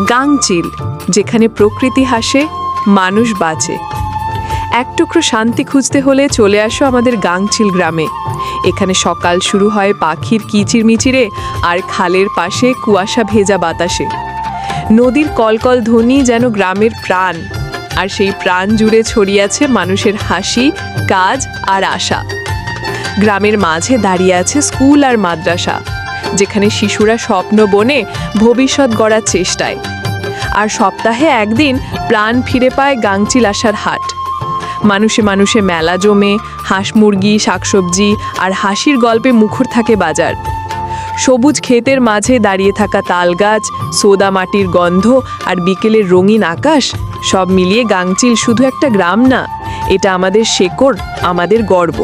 গাংচিল যেখানে প্রকৃতি হাসে, মানুষ বাঁচে। এক টুকরো শান্তি খুঁজতে হলে চলে আসো আমাদের গাংচিল গ্রামে। এখানে সকাল শুরু হয় পাখির কিচির মিচিরে আর খালের পাশে কুয়াশা ভেজা বাতাসে। নদীর কলকল ধ্বনি যেন গ্রামের প্রাণ, আর সেই প্রাণ জুড়ে ছড়িয়ে আছে মানুষের হাসি, কাজ আর আশা। গ্রামের মাঝে দাঁড়িয়ে আছে স্কুল আর মাদ্রাসা। যেখানে শিশুরা স্বপ্ন বনে ভবিষ্যৎ গড়ার চেষ্টায়। আর সপ্তাহে একদিন প্রাণ ফিরে পায় গাংচিল আসার হাট। মানুষে মানুষে মেলা জমে, হাঁস মুরগি, শাকসবজি আর হাসির গল্পে মুখর থাকে বাজার। সবুজ ক্ষেতের মাঝে দাঁড়িয়ে থাকা তালগাছ, সোদা মাটির গন্ধ আর বিকেলের রঙিন আকাশ সব মিলিয়ে গাংচিল শুধু একটা গ্রাম না, এটা আমাদের শেকড়, আমাদের গর্ব।